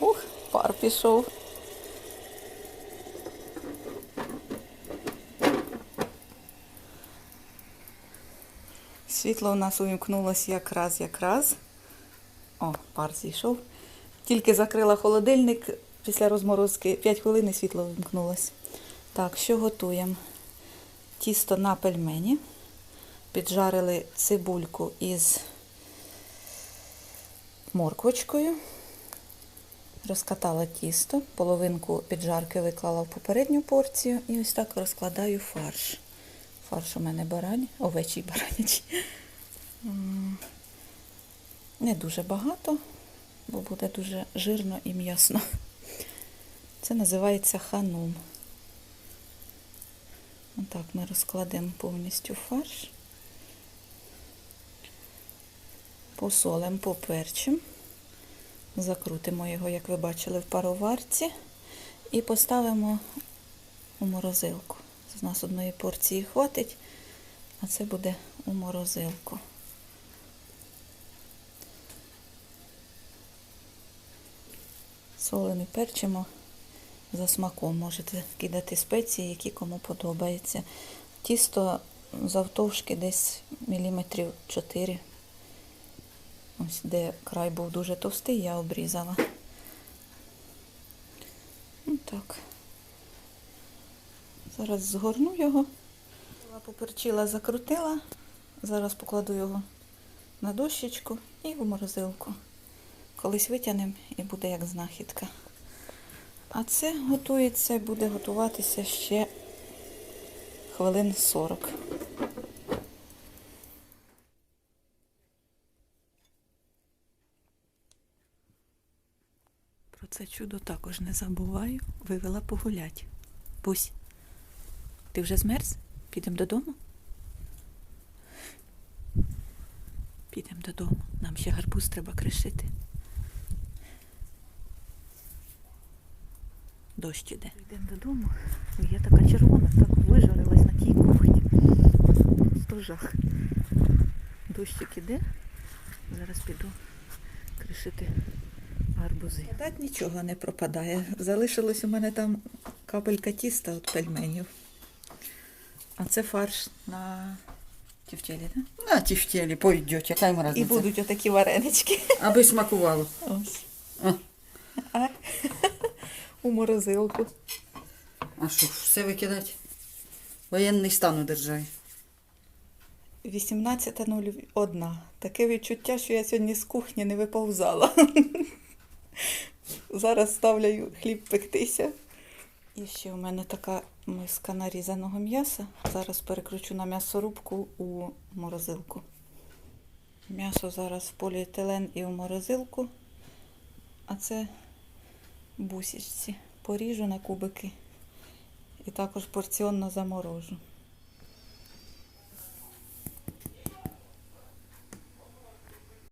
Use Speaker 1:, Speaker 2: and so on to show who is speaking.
Speaker 1: Ух, пар пішов. Світло у нас увімкнулося якраз якраз. О, пар зійшов. Тільки закрила холодильник після розморозки. 5 хвилин і світло увімкнулося. Так, що готуємо? Тісто на пельмені. Піджарили цибульку із морквочкою. Розкатала тісто, половинку піджарки виклала в попередню порцію і ось так розкладаю фарш. Фарш у мене барань, овечий баранячий. Не дуже багато, бо буде дуже жирно і м'ясно. Це називається ханум. Отак ми розкладемо повністю фарш. Посолимо, поперчимо. Закрутимо його, як ви бачили, в пароварці. І поставимо у морозилку. З нас одної порції хватить, а це буде у морозилку. Солимо і перчимо за смаком. Можете кидати спеції, які кому подобаються. Тісто завтовшки десь міліметрів 4. Ось де край був дуже товстий, я обрізала. Ну так. Зараз згорну його. Поперчила, закрутила. Зараз покладу його на дощечку і в морозилку. Колись витягнемо і буде як знахідка. А це готується, буде готуватися ще хвилин 40. Це чудо також не забуваю. Вивела погулять. Бусь, ти вже змерз? Підемо додому? Підемо додому. Нам ще гарбуз треба кришити. Дощ іде. Йдемо додому. Я така червона, так вижарилась на тій кухні. Просто жах. Дощик іде. Зараз піду кришити гарбузи. Так нічого не пропадає. Залишилось у мене там капелька тіста від пельменів. А це фарш на тівтєлі, так?
Speaker 2: На тефтелі пойдете, яка їм
Speaker 1: І будуть отакі варенички.
Speaker 2: Аби смакувало.
Speaker 1: Ось.
Speaker 2: А.
Speaker 1: А? У морозилку.
Speaker 2: А що, все викидати? Воєнний стан удержай.
Speaker 1: 18.01. Таке відчуття, що я сьогодні з кухні не виповзала. Зараз ставлю хліб пектися. І ще у мене така миска нарізаного м'яса. Зараз перекручу на м'ясорубку у морозилку. М'ясо зараз в поліетилен і у морозилку. А це бусічці. Поріжу на кубики. І також порціонно заморожу.